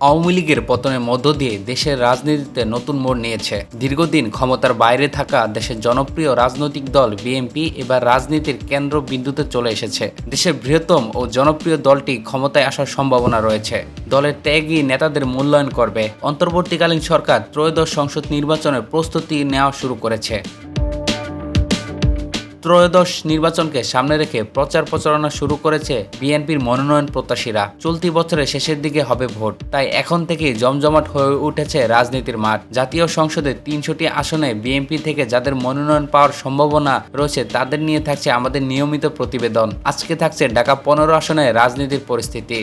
আওয়ামী লীগের পতনের মধ্য দিয়ে দেশের রাজনীতিতে নতুন মোড় নিয়েছে। দীর্ঘদিন ক্ষমতার বাইরে থাকা দেশের জনপ্রিয় রাজনৈতিক দল বিএনপি এবার রাজনীতির কেন্দ্র বিন্দুতে চলে এসেছে। দেশের বৃহত্তম ও জনপ্রিয় দলটি ক্ষমতায় আসার সম্ভাবনা রয়েছে। দলের ত্যাগী নেতাদের মূল্যায়ন করবে। অন্তর্বর্তীকালীন সরকার ত্রয়োদশ সংসদ নির্বাচনের প্রস্তুতি নেওয়া শুরু করেছে। ত্রয়োদশ নির্বাচনকে সামনে রেখে প্রচার প্রচারণা শুরু করেছে বিএনপির মনোনয়ন প্রত্যাশীরা। চলতি বছরের শেষের দিকে হবে ভোট। তাই এখন থেকেই জমজমাট হয়ে উঠেছে রাজনীতির মাঠ। জাতীয় সংসদে তিনশোটি আসনে বিএনপি থেকে যাদের মনোনয়ন পাওয়ার সম্ভাবনা রয়েছে, তাদের নিয়ে থাকছে আমাদের নিয়মিত প্রতিবেদন। আজকে থাকছে ঢাকা পনেরো আসনে রাজনীতির পরিস্থিতি।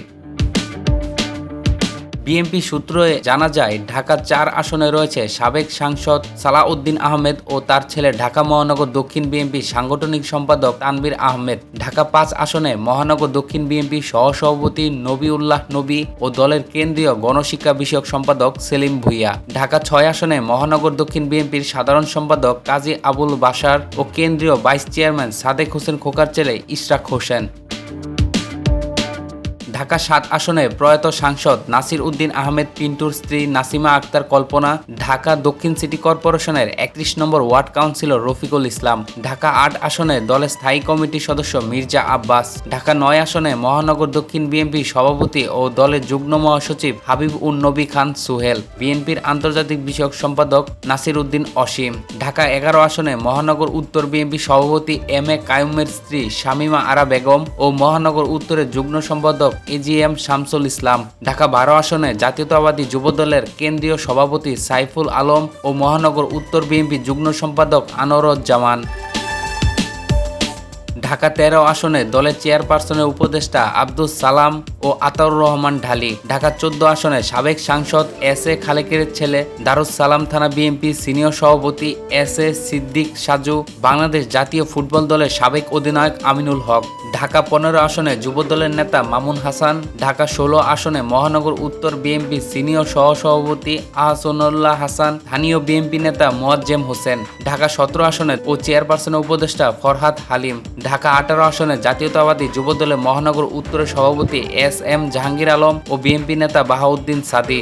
বিএনপি সূত্রে জানা যায় ঢাকা চার আসনে রয়েছে সাবেক সাংসদ সালাউদ্দিন আহমেদ ও তার ছেলে ঢাকা মহানগর দক্ষিণ বিএনপি সাংগঠনিক সম্পাদক তানবির আহমেদ। ঢাকা পাঁচ আসনে মহানগর দক্ষিণ বিএনপি সহসভাপতি নবীউল্লাহ নবী ও দলের কেন্দ্রীয় গণশিক্ষা বিষয়ক সম্পাদক সেলিম ভুইয়া। ঢাকা ছয় আসনে মহানগর দক্ষিণ বিএনপির সাধারণ সম্পাদক কাজী আবুল বাসার ও কেন্দ্রীয় ভাইস চেয়ারম্যান সাদেক হোসেন খোকার ছেলে ইশরাক হোসেন। ঢাকা সাত আসনে প্রয়াত সাংসদ নাসির উদ্দিন আহমেদ পিন্টুর স্ত্রী নাসিমা আক্তার কল্পনা, ঢাকা দক্ষিণ সিটি কর্পোরেশনের একত্রিশ নম্বর ওয়ার্ড কাউন্সিলর রফিকুল ইসলাম, ঢাকা আট আসনে দলের স্থায়ী কমিটির সদস্য মির্জা আব্বাস, ঢাকা নয় আসনে মহানগর দক্ষিণ বিএনপি সভাপতি ও দলের যুগ্ম মহাসচিব হাবিব উন নবী খান সুহেল, বিএনপির আন্তর্জাতিক বিষয়ক সম্পাদক নাসির উদ্দিন অসীম, ঢাকা এগারো আসনে মহানগর উত্তর বিএনপি সভাপতি এম এ কায়ুমের স্ত্রী শামিমা আরা বেগম ও মহানগর উত্তরের যুগ্ম সম্পাদক এজিএম শামসুল ইসলাম। ঢাকা বারো আসনে জাতীয়তাবাদী যুবদলের কেন্দ্রীয় সভাপতি সাইফুল আলম ও মহানগর উত্তর বিএনপি যুগ্ম সম্পাদক আনোয়ারুজ্জামান। ঢাকা তেরো আসনে দলের চেয়ারপারসনের উপদেষ্টা আব্দুল সালাম ও আতাউর রহমান ঢালি। ঢাকা চোদ্দ আসনে সাবেক সাংসদ এস এ খালেকের ছেলে দারুস সালাম থানা বিএনপি সিনিয়র সভাপতি এস এ সিদ্দিক সাজু, বাংলাদেশ জাতীয় ফুটবল দলের সাবেক অধিনায়ক আমিনুল হক। ঢাকা পনেরো আসনে যুবদলের নেতা মামুন হাসান, ঢাকা ষোলো আসনে মহানগর উত্তর বিএনপি সিনিয়র সহসভাপতি আহসানুল্লাহ হাসান, স্থানীয় বিএনপি নেতা মোয়াজ্জেম হোসেন। ঢাকা সতেরো আসনে ও চেয়ারপারসনের উপদেষ্টা ফরহাদ হালিম। ঢাকা আঠারো আসনে জাতীয়তাবাদী যুবদলের মহানগর উত্তরের সভাপতি এস এম জাহাঙ্গীর আলম ও বিএনপি নেতা বাহাউদ্দিন সাদি।